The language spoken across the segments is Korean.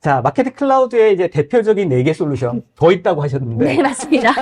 자, 마케팅 클라우드의 이제 대표적인 4개 솔루션 더 있다고 하셨는데 네, 맞습니다.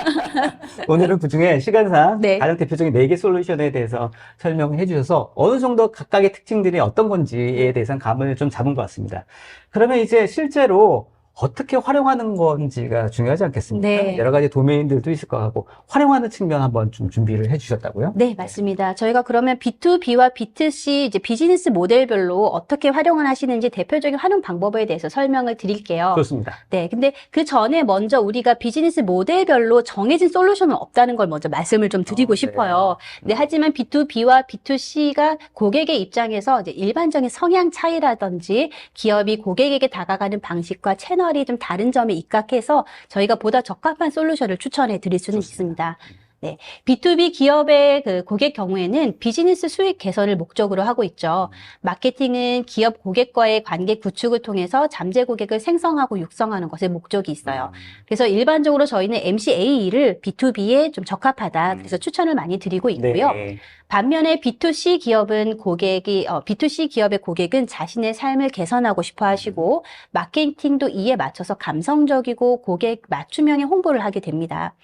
오늘은 그 중에 시간상 네. 가장 대표적인 4개 솔루션에 대해서 설명해 주셔서 어느 정도 각각의 특징들이 어떤 건지에 대해서는 감을 좀 잡은 것 같습니다. 그러면 이제 실제로 어떻게 활용하는 건지가 중요하지 않겠습니까? 네. 여러 가지 도메인들도 있을 것 같고 활용하는 측면 한번 좀 준비를 해 주셨다고요? 네, 맞습니다. 저희가 그러면 B2B와 B2C 이제 비즈니스 모델별로 어떻게 활용을 하시는지 대표적인 활용 방법에 대해서 설명을 드릴게요. 좋습니다. 네, 근데 그 전에 먼저 우리가 비즈니스 모델별로 정해진 솔루션은 없다는 걸 먼저 말씀을 좀 드리고 어, 네. 싶어요. 네, 하지만 B2B와 B2C가 고객의 입장에서 이제 일반적인 성향 차이라든지 기업이 고객에게 다가가는 방식과 채널 이 좀 다른 점에 입각해서 저희가 보다 적합한 솔루션을 추천해 드릴 수는 있습니다. 네, B2B 기업의 그 고객 경우에는 비즈니스 수익 개선을 목적으로 하고 있죠. 마케팅은 기업 고객과의 관계 구축을 통해서 잠재 고객을 생성하고 육성하는 것에 목적이 있어요. 그래서 일반적으로 저희는 MCA를 B2B에 좀 적합하다. 그래서 추천을 많이 드리고 있고요. 네. 반면에 B2C 기업은 고객이, 어, B2C 기업의 고객은 자신의 삶을 개선하고 싶어 하시고, 마케팅도 이에 맞춰서 감성적이고 고객 맞춤형의 홍보를 하게 됩니다.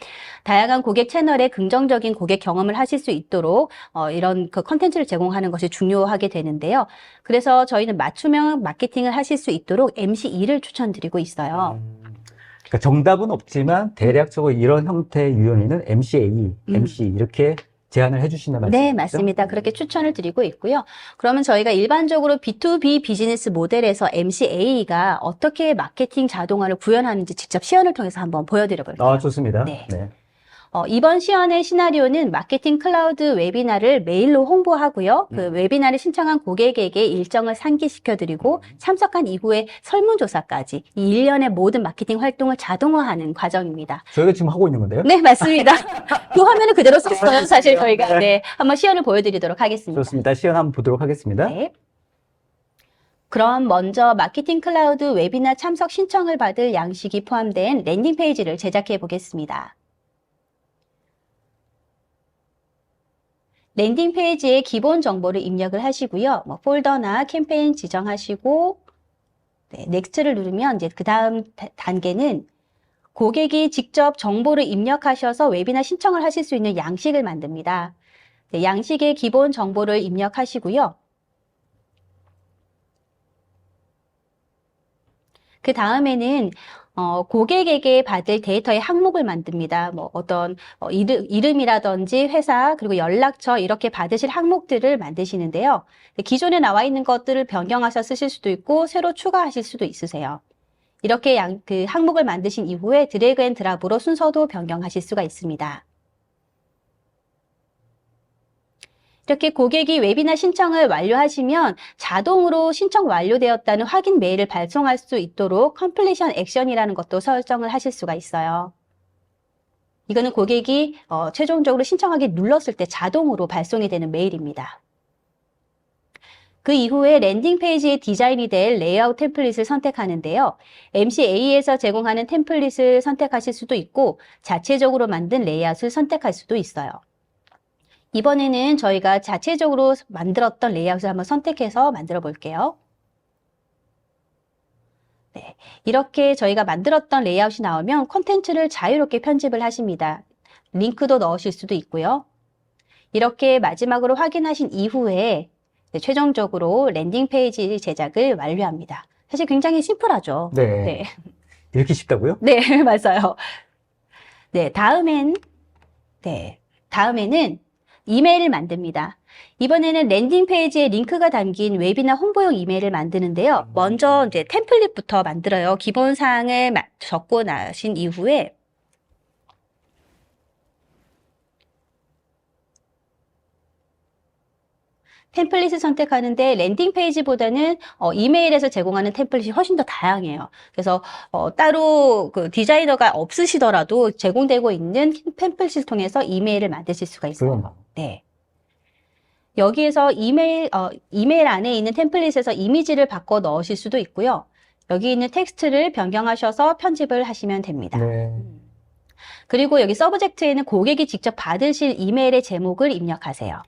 다양한 고객 채널에 긍정적인 고객 경험을 하실 수 있도록, 어, 이런 그 컨텐츠를 제공하는 것이 중요하게 되는데요. 그래서 저희는 맞춤형 마케팅을 하실 수 있도록 MC2를 추천드리고 있어요. 음, 그러니까 정답은 없지만 대략적으로 이런 형태의 유형에는 MCA, MC 이렇게 제안을 해주시는 말씀이죠? 음. 네, 맞습니다. 그렇게 추천을 드리고 있고요. 그러면 저희가 일반적으로 B2B 비즈니스 모델에서 MCA가 어떻게 마케팅 자동화를 구현하는지 직접 시연을 통해서 한번 보여드려 볼게요. 아, 좋습니다. 네. 네. 어, 이번 시연의 시나리오는 마케팅 클라우드 웨비나를 메일로 홍보하고요. 그 음. 웨비나를 신청한 고객에게 일정을 상기시켜드리고 참석한 이후에 설문조사까지 이 일련의 모든 마케팅 활동을 자동화하는 과정입니다. 저희가 지금 하고 있는 건데요? 네, 맞습니다. 그 화면을 그대로 썼어요, 사실 저희가. 네, 한번 시연을 보여드리도록 하겠습니다. 좋습니다. 시연 한번 보도록 하겠습니다. 네. 그럼 먼저 마케팅 클라우드 웨비나 참석 신청을 받을 양식이 포함된 랜딩 페이지를 제작해 보겠습니다. 랜딩 페이지에 기본 정보를 입력을 하시고요. 뭐 폴더나 캠페인 지정하시고 네, 넥스트를 누르면 이제 그 다음 단계는 고객이 직접 정보를 입력하셔서 웨비나 신청을 하실 수 있는 양식을 만듭니다. 네, 양식의 기본 정보를 입력하시고요. 그 다음에는 어, 고객에게 받을 데이터의 항목을 만듭니다. 뭐 어떤 어, 이름, 이름이라든지 회사 그리고 연락처 이렇게 받으실 항목들을 만드시는데요. 기존에 나와 있는 것들을 변경하셔 쓰실 수도 있고 새로 추가하실 수도 있으세요. 이렇게 양, 그 항목을 만드신 이후에 드래그 앤 드랍으로 순서도 변경하실 수가 있습니다. 이렇게 고객이 웨비나 신청을 완료하시면 자동으로 신청 완료되었다는 확인 메일을 발송할 수 있도록 컴플리션 액션이라는 것도 설정을 하실 수가 있어요. 이거는 고객이 어, 최종적으로 신청하기 눌렀을 때 자동으로 발송이 되는 메일입니다. 그 이후에 랜딩 페이지의 디자인이 될 레이아웃 템플릿을 선택하는데요. MCA에서 제공하는 템플릿을 선택하실 수도 있고 자체적으로 만든 레이아웃을 선택할 수도 있어요. 이번에는 저희가 자체적으로 만들었던 레이아웃을 한번 선택해서 만들어 볼게요. 네, 이렇게 저희가 만들었던 레이아웃이 나오면 콘텐츠를 자유롭게 편집을 하십니다. 링크도 넣으실 수도 있고요. 이렇게 마지막으로 확인하신 이후에 네, 최종적으로 랜딩 페이지 제작을 완료합니다. 사실 굉장히 심플하죠. 네. 네. 이렇게 쉽다고요? 네, 맞아요. 네, 다음엔, 네, 다음에는 이메일을 만듭니다. 이번에는 랜딩 페이지에 링크가 담긴 웹이나 홍보용 이메일을 만드는데요. 먼저 이제 템플릿부터 만들어요. 기본 사항을 마- 적고 나신 이후에 템플릿을 선택하는데 랜딩 페이지보다는 어, 이메일에서 제공하는 템플릿이 훨씬 더 다양해요. 그래서 어, 따로 그 디자이너가 없으시더라도 제공되고 있는 템플릿을 통해서 이메일을 만드실 수가 있어요. 그럼. 네. 여기에서 이메일, 어, 이메일 안에 있는 템플릿에서 이미지를 바꿔 넣으실 수도 있고요. 여기 있는 텍스트를 변경하셔서 편집을 하시면 됩니다. 네. 그리고 여기 서브젝트에는 고객이 직접 받으실 이메일의 제목을 입력하세요.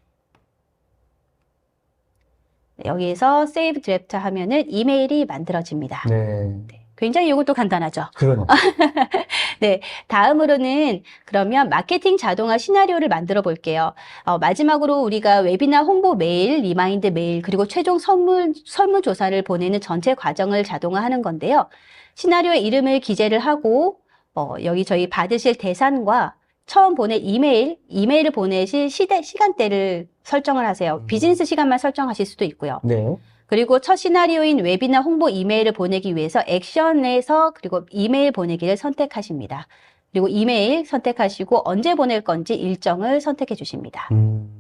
네, 여기에서 Save Draft 하면은 이메일이 만들어집니다. 네. 굉장히 이것도 간단하죠. 그러네. 다음으로는 그러면 마케팅 자동화 시나리오를 만들어 볼게요. 어, 마지막으로 우리가 웨비나 홍보 메일, 리마인드 메일, 그리고 최종 선물, 설문조사를 보내는 전체 과정을 자동화하는 건데요. 시나리오의 이름을 기재를 하고, 어, 여기 저희 받으실 대상과 처음 보낼 이메일, 이메일을 보내실 시대, 시간대를 설정을 하세요. 음. 비즈니스 시간만 설정하실 수도 있고요. 네. 그리고 첫 시나리오인 웨비나 홍보 이메일을 보내기 위해서 액션에서 그리고 이메일 보내기를 선택하십니다. 그리고 이메일 선택하시고 언제 보낼 건지 일정을 선택해 주십니다. 음.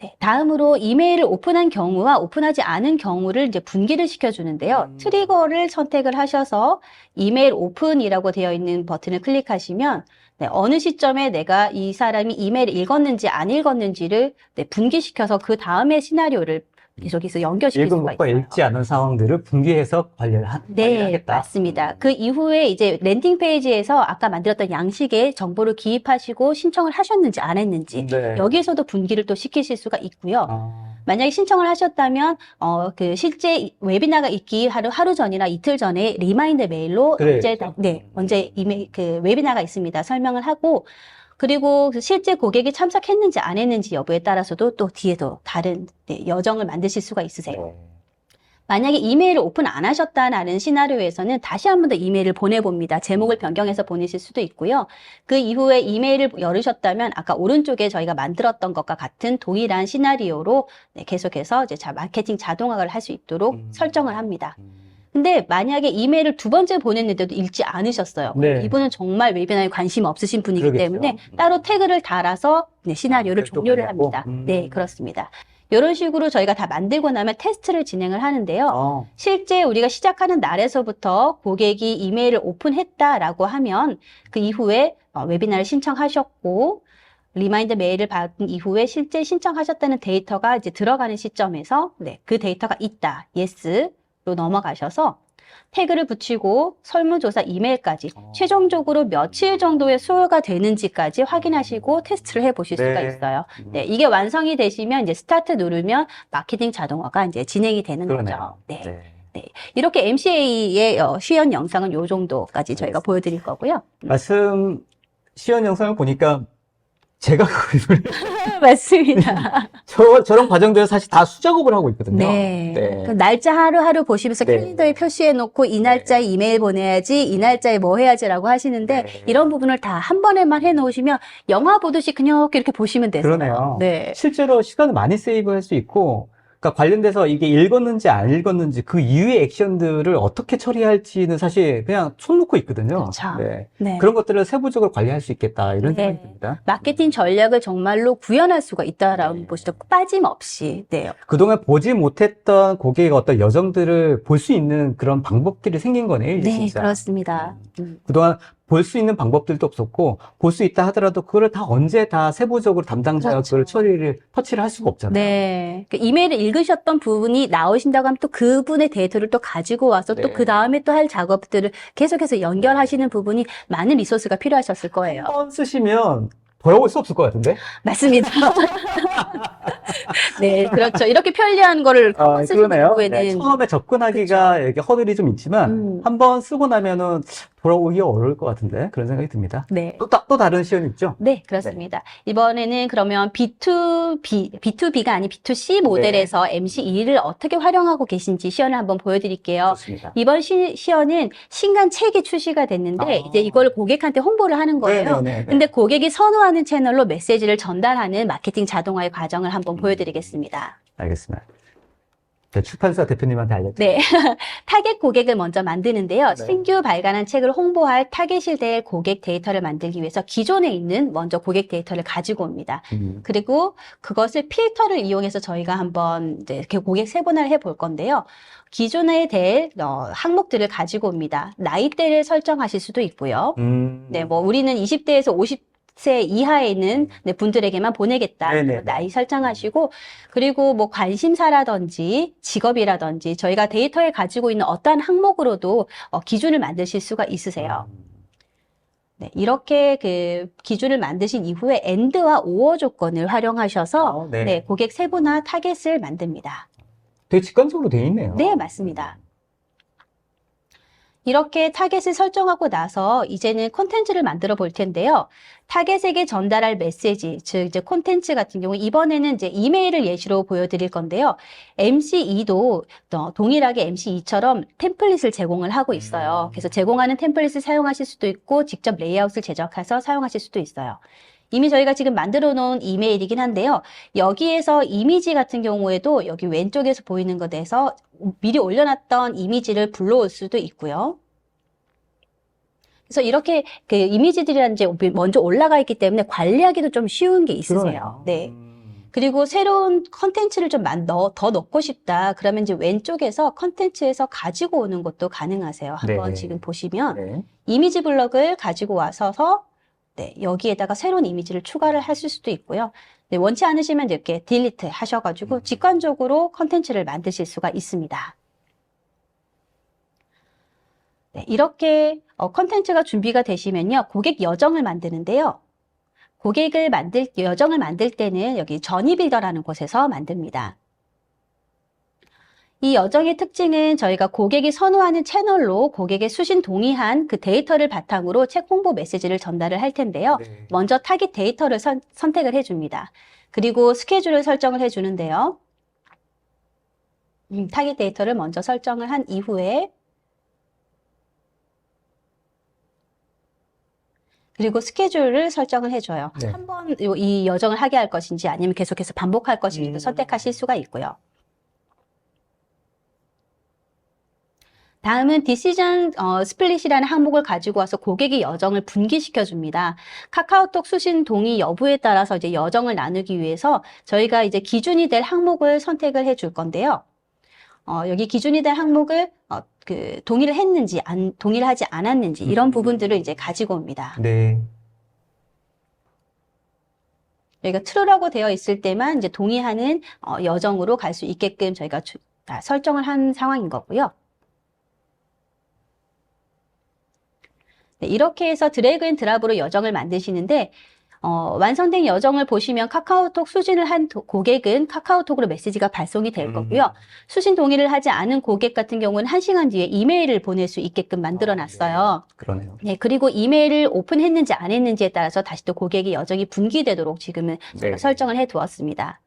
네, 다음으로 이메일을 오픈한 경우와 오픈하지 않은 경우를 이제 분기를 시켜주는데요. 음. 트리거를 선택을 하셔서 이메일 오픈이라고 되어 있는 버튼을 클릭하시면 네, 어느 시점에 내가 이 사람이 이메일을 읽었는지 안 읽었는지를 네, 분기시켜서 그 다음에 시나리오를 계속해서 연결시킬 읽은 수가 것과 있어요. 읽지 않은 상황들을 분기해서 관리를 하, 네, 관리하겠다. 맞습니다. 그 이후에 이제 랜딩 페이지에서 아까 만들었던 양식에 정보를 기입하시고 신청을 하셨는지 안 했는지 네. 여기에서도 분기를 또 시키실 수가 있고요. 아, 만약에 신청을 하셨다면 어 그 실제 웨비나가 있기 하루 하루 전이나 이틀 전에 리마인드 메일로 그래요. 언제 다- 네 언제 이메일 그 웨비나가 있습니다 설명을 하고 그리고 그 실제 고객이 참석했는지 안 했는지 여부에 따라서도 또 뒤에도 다른 네, 여정을 만드실 수가 있으세요. 네. 만약에 이메일을 오픈 안 하셨다는 시나리오에서는 다시 한 번 더 이메일을 보내봅니다. 제목을 변경해서 보내실 수도 있고요. 그 이후에 이메일을 열으셨다면 아까 오른쪽에 저희가 만들었던 것과 같은 동일한 시나리오로 네, 계속해서 이제 자, 마케팅 자동화를 할 수 있도록 음. 설정을 합니다. 음. 근데 만약에 이메일을 두 번째 보냈는데도 읽지 않으셨어요. 네. 이분은 정말 웨비나에 관심 없으신 분이기 그러겠죠. 때문에 음. 따로 태그를 달아서 네, 시나리오를 아, 종료를? 합니다. 음. 네, 그렇습니다. 이런 식으로 저희가 다 만들고 나면 테스트를 진행을 하는데요. 어, 실제 우리가 시작하는 날에서부터 고객이 이메일을 오픈했다라고 하면 그 이후에 어, 웨비나를 신청하셨고 리마인드 메일을 받은 이후에 실제 신청하셨다는 데이터가 이제 들어가는 시점에서 네, 그 데이터가 있다. yes 로 넘어가셔서 태그를 붙이고 설문조사 이메일까지 어. 최종적으로 며칠 정도의 수요가 되는지까지 확인하시고 테스트를 해 보실 수가 네. 있어요. 음. 네, 이게 완성이 되시면 이제 스타트 누르면 마케팅 자동화가 이제 진행이 되는 그러네요. 거죠. 네. 네. 이렇게 MCA의 어, 시연 영상은 요 정도까지 저희가. 보여드릴 거고요. 말씀 시연 영상을 보니까 제가 그걸 맞습니다. 저 저런 과정들을 사실 다 수작업을 하고 있거든요. 네. 네. 그 날짜 하루하루 보시면서 네. 캘린더에 표시해 놓고 이 날짜에 이메일 보내야지, 이 날짜에 뭐 해야지라고 하시는데 네. 이런 부분을 다 한 번에만 해 놓으시면 영화 보듯이 그냥 이렇게 보시면 되세요. 그러네요. 네. 실제로 시간을 많이 세이브할 수 있고, 그러니까 관련돼서 이게 읽었는지 안 읽었는지 그 이후의 액션들을 어떻게 처리할지는 사실 그냥 손 놓고 있거든요. 그렇죠. 네. 네. 그런 것들을 세부적으로 관리할 수 있겠다 이런 네. 생각이 듭니다. 마케팅 전략을 정말로 구현할 수가 있다라는 네. 것이죠. 빠짐없이. 네. 그동안 보지 못했던 고객의 어떤 여정들을 볼 수 있는 그런 방법들이 생긴 거네요, 네, 진짜. 그렇습니다. 음. 그동안 볼 수 있는 방법들도 없었고, 볼 수 있다 하더라도 그거를 다 언제 다 세부적으로 담당자가 그렇죠. 그걸 처리를, 터치를 할 수가 없잖아요. 네. 그 이메일을 읽으셨던 부분이 나오신다고 하면 또 그분의 데이터를 또 가지고 와서 또 네. 그 다음에 또 할 작업들을 계속해서 연결하시는 부분이 많은 리소스가 필요하셨을 거예요. 한 번 쓰시면 돌아올 수 없을 것 같은데? 맞습니다. 네, 그렇죠. 이렇게 편리한 거를 아, 쓰신 그러네요. 후에는 네, 처음에 접근하기가 이렇게 허들이 좀 있지만, 음. 한번 쓰고 나면은 돌아오기 어려울 것 같은데? 그런 생각이 듭니다. 네. 또, 다- 또 다른 시연이 있죠? 네, 그렇습니다. 이번에는 그러면 B2B, B2B가 아닌 B2C 모델에서 MC2를 어떻게 활용하고 계신지 시연을 한번 보여드릴게요. 좋습니다. 이번 시, 시연은 신간 책이 출시가 됐는데 아. 이제 이걸 고객한테 홍보를 하는 거예요. 네네네. 근데 고객이 선호하는 채널로 메시지를 전달하는 마케팅 자동화의 과정을 한번 보여드리겠습니다. 알겠습니다. 네, 출판사 대표님한테 알려드릴게요. 네. 타겟 고객을 먼저 만드는데요. 네. 신규 발간한 책을 홍보할 타겟이 될 고객 데이터를 만들기 위해서 기존에 있는 먼저 고객 데이터를 가지고 옵니다. 음. 그리고 그것을 필터를 이용해서 저희가 한번 이제 고객 세분화를 해볼 건데요. 기존에 될 어, 항목들을 가지고 옵니다. 나이대를 설정하실 수도 있고요. 음. 네, 뭐 우리는 20대에서 50 세 이하에 있는 네, 분들에게만 보내겠다. 네네. 나이 설정하시고 그리고 뭐 관심사라든지 직업이라든지 저희가 데이터에 가지고 있는 어떠한 항목으로도 어, 기준을 만드실 수가 있으세요. 음. 네, 이렇게 그 기준을 만드신 이후에 AND와 OR 조건을 활용하셔서 어, 네. 네, 고객 세부나 타겟을 만듭니다. 되게 직관적으로 돼 있네요. 네, 맞습니다. 이렇게 타겟을 설정하고 나서 이제는 콘텐츠를 만들어 볼 텐데요. 타겟에게 전달할 메시지, 즉 이제 콘텐츠 같은 경우 이번에는 이제 이메일을 예시로 보여드릴 건데요. MC2도 동일하게 MC2처럼 템플릿을 제공을 하고 있어요. 음. 그래서 제공하는 템플릿을 사용하실 수도 있고 직접 레이아웃을 제작해서 사용하실 수도 있어요. 이미 저희가 지금 만들어 놓은 이메일이긴 한데요. 여기에서 이미지 같은 경우에도 여기 왼쪽에서 보이는 것에서 미리 올려놨던 이미지를 불러올 수도 있고요. 그래서 이렇게 그 이미지들이란 이제 먼저 올라가 있기 때문에 관리하기도 좀 쉬운 게 있으세요. 그러네요. 네. 음. 그리고 새로운 컨텐츠를 좀 더 넣고 싶다. 그러면 이제 왼쪽에서 컨텐츠에서 가지고 오는 것도 가능하세요. 한번 네. 지금 보시면 네. 이미지 블럭을 가지고 와서서 네, 여기에다가 새로운 이미지를 추가를 하실 수도 있고요. 네, 원치 않으시면 이렇게 딜리트 하셔가지고 음. 직관적으로 컨텐츠를 만드실 수가 있습니다. 네, 이렇게 어, 컨텐츠가 준비가 되시면요. 고객 여정을 만드는데요. 고객을 만들, 여정을 만들 때는 여기 전이 빌더라는 곳에서 만듭니다. 이 여정의 특징은 저희가 고객이 선호하는 채널로 고객의 수신 동의한 그 데이터를 바탕으로 책 홍보 메시지를 전달을 할 텐데요. 네. 먼저 타깃 데이터를 선, 선택을 해줍니다. 그리고 스케줄을 설정을 해주는데요. 음, 타깃 데이터를 먼저 설정을 한 이후에 그리고 스케줄을 설정을 해줘요. 네. 한번 이 여정을 하게 할 것인지 아니면 계속해서 반복할 것인지 음. 선택하실 수가 있고요. 다음은 디시전 어, 스플릿이라는 항목을 가지고 와서 고객의 여정을 분기시켜 줍니다. 카카오톡 수신 동의 여부에 따라서 이제 여정을 나누기 위해서 저희가 이제 기준이 될 항목을 선택을 해 줄 건데요. 어, 여기 기준이 될 항목을 어, 그 동의를 했는지 안 동의를 하지 않았는지 이런 음. 부분들을 이제 가지고 옵니다. 네. 여기가 true라고 되어 있을 때만 이제 동의하는 어, 여정으로 갈 수 있게끔 저희가 주- 아, 설정을 한 상황인 거고요. 네, 이렇게 해서 드래그 앤 드랍으로 여정을 만드시는데 어, 완성된 여정을 보시면 카카오톡 수신을 한 도- 고객은 카카오톡으로 메시지가 발송이 될 음. 거고요. 수신 동의를 하지 않은 고객 같은 경우는 한시간 뒤에 이메일을 보낼 수 있게끔 만들어 놨어요. 그러네요. 네, 그리고 이메일을 오픈했는지 안 했는지에 따라서 다시 또 고객의 여정이 분기되도록 지금은 네. 설정을 해 두었습니다.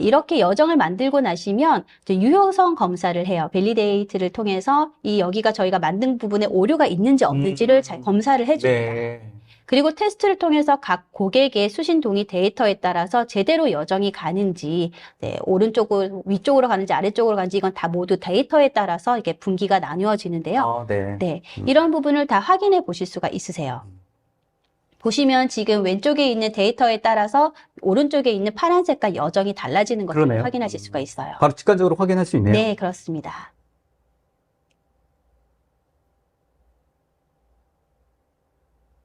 네, 이렇게 여정을 만들고 나시면 이제 유효성 검사를 해요. 밸리데이트를 통해서 이 여기가 저희가 만든 부분에 오류가 있는지 없는지를 음. 잘 검사를 해줍니다. 네. 그리고 테스트를 통해서 각 고객의 수신 동의 데이터에 따라서 제대로 여정이 가는지, 네, 오른쪽으로, 위쪽으로 가는지 아래쪽으로 가는지 이건 다 모두 데이터에 따라서 이게 분기가 나누어지는데요. 아, 네. 네, 음. 이런 부분을 다 확인해 보실 수가 있으세요. 보시면 지금 왼쪽에 있는 데이터에 따라서 오른쪽에 있는 파란 색깔 여정이 달라지는 것을 그러네요. 확인하실 수가 있어요. 바로 직관적으로 확인할 수 있네요. 네, 그렇습니다.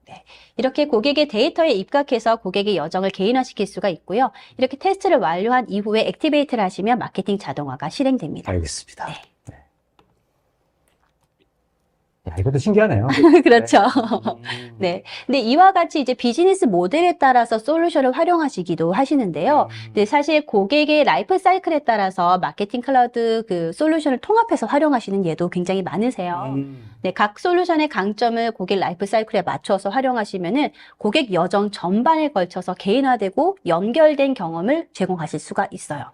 네, 이렇게 고객의 데이터에 입각해서 고객의 여정을 개인화시킬 수가 있고요. 이렇게 테스트를 완료한 이후에 액티베이트를 하시면 마케팅 자동화가 실행됩니다. 알겠습니다. 네. 네. 야, 이것도 신기하네요. 그렇죠. 음. 네. 근데 이와 같이 이제 비즈니스 모델에 따라서 솔루션을 활용하시기도 하시는데요. 음. 근데 사실 고객의 라이프 사이클에 따라서 마케팅 클라우드 그 솔루션을 통합해서 활용하시는 예도 굉장히 많으세요. 음. 네, 각 솔루션의 강점을 고객 라이프 사이클에 맞춰서 활용하시면은 고객 여정 전반에 걸쳐서 개인화되고 연결된 경험을 제공하실 수가 있어요.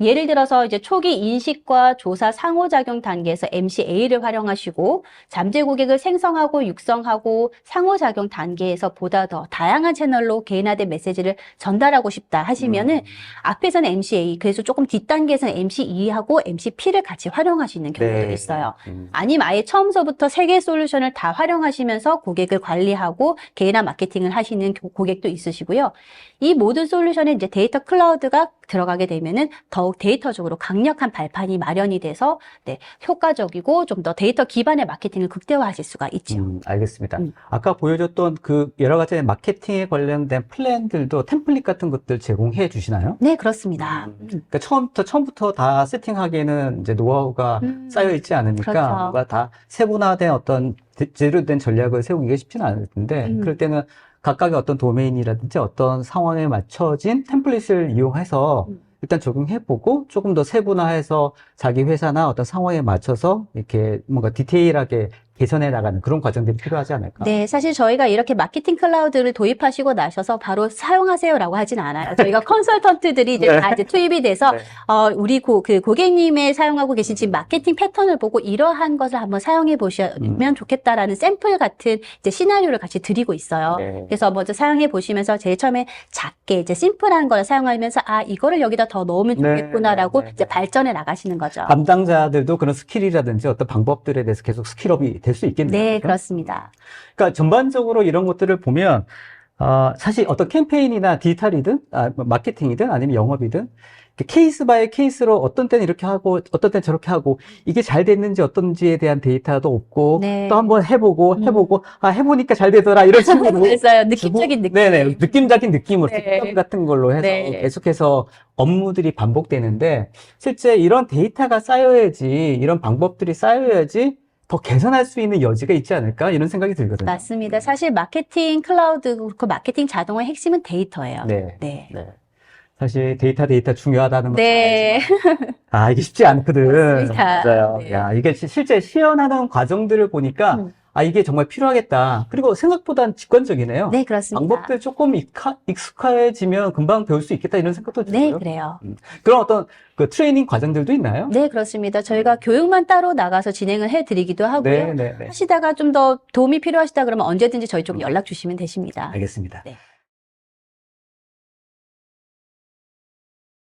예를 들어서 이제 초기 인식과 조사 상호작용 단계에서 MCA를 활용하시고 잠재 고객을 생성하고 육성하고 상호작용 단계에서 보다 더 다양한 채널로 개인화된 메시지를 전달하고 싶다 하시면은 음. 앞에서는 MCA, 그래서 조금 뒷단계에서는 MCE하고 MCP를 같이 활용하시는 경우도 네. 있어요. 음. 아니면 아예 처음서부터 세 개 솔루션을 다 활용하시면서 고객을 관리하고 개인화 마케팅을 하시는 고- 고객도 있으시고요. 이 모든 솔루션에 이제 데이터 클라우드가 들어가게 되면은 더욱 데이터적으로 강력한 발판이 마련이 돼서 네, 효과적이고 좀 더 데이터 기반의 마케팅을 극대화하실 수가 있죠. 음, 알겠습니다. 음. 아까 보여줬던 그 여러 가지 마케팅에 관련된 플랜들도 템플릿 같은 것들 제공해 주시나요? 네, 그렇습니다. 음, 그러니까 처음부터 처음부터 다 세팅하기에는 이제 노하우가 음. 쌓여 있지 않으니까 그렇죠. 뭔가 다 세분화된 어떤 제- 제대로 된 전략을 세우기가 쉽지는 않을 텐데 음. 그럴 때는 각각의 어떤 도메인이라든지 어떤 상황에 맞춰진 템플릿을 이용해서 음. 일단 적용해보고 조금 더 세분화해서 자기 회사나 어떤 상황에 맞춰서 이렇게 뭔가 디테일하게 개선해 나가는 그런 과정들이 필요하지 않을까? 네, 사실 저희가 이렇게 마케팅 클라우드를 도입하시고 나셔서 바로 사용하세요라고 하진 않아요. 저희가 컨설턴트들이 이제 네. 다 이제 투입이 돼서 네. 어, 우리 고, 그 고객님의 사용하고 계신 지금 마케팅 패턴을 보고 이러한 것을 한번 사용해 보시면 음. 좋겠다라는 샘플 같은 이제 시나리오를 같이 드리고 있어요. 네. 그래서 먼저 사용해 보시면서 제일 처음에 작게 이제 심플한 걸 사용하면서 아 이거를 여기다 더 넣으면 네, 좋겠구나라고 네, 네, 이제 네. 발전해 나가시는 거죠. 담당자들도 그런 스킬이라든지 어떤 방법들에 대해서 계속 스킬업이 될 수 있겠네요. 네, 그죠? 그렇습니다. 그러니까 전반적으로 이런 것들을 보면 어, 사실 어떤 캠페인이나 디지털이든 아, 뭐 마케팅이든 아니면 영업이든 케이스 바이 케이스로 어떤 때는 이렇게 하고 어떤 때는 저렇게 하고 이게 잘 됐는지 어떤지에 대한 데이터도 없고 네. 또 한번 해보고 음. 해보고 아 해보니까 잘 되더라 이런 식으로 그래서요 느낌적인 느낌. 네네 느낌적인 느낌으로 네. 같은 걸로 해서 네. 계속해서 업무들이 반복되는데 실제 이런 데이터가 쌓여야지 이런 방법들이 쌓여야지 더 개선할 수 있는 여지가 있지 않을까 이런 생각이 들거든요. 맞습니다. 사실 마케팅 클라우드 그렇고 마케팅 자동화의 핵심은 데이터예요. 네. 네. 네. 사실 데이터 데이터 중요하다는 건 네. 아 이게 쉽지 않거든. 맞습니다. 맞아요. 네. 야 이게 시- 실제 시연하는 과정들을 보니까 음. 아 이게 정말 필요하겠다. 그리고 생각보단 직관적이네요. 네, 그렇습니다. 방법들 조금 익하, 익숙해지면 금방 배울 수 있겠다 이런 생각도 네, 들어요. 그래요. 그런 어떤 그 트레이닝 과정들도 있나요? 네, 그렇습니다. 저희가 교육만 따로 나가서 진행을 해드리기도 하고요. 네, 네, 네. 하시다가 좀 더 도움이 필요하시다 그러면 언제든지 저희 쪽 연락 주시면 되십니다. 알겠습니다. 네.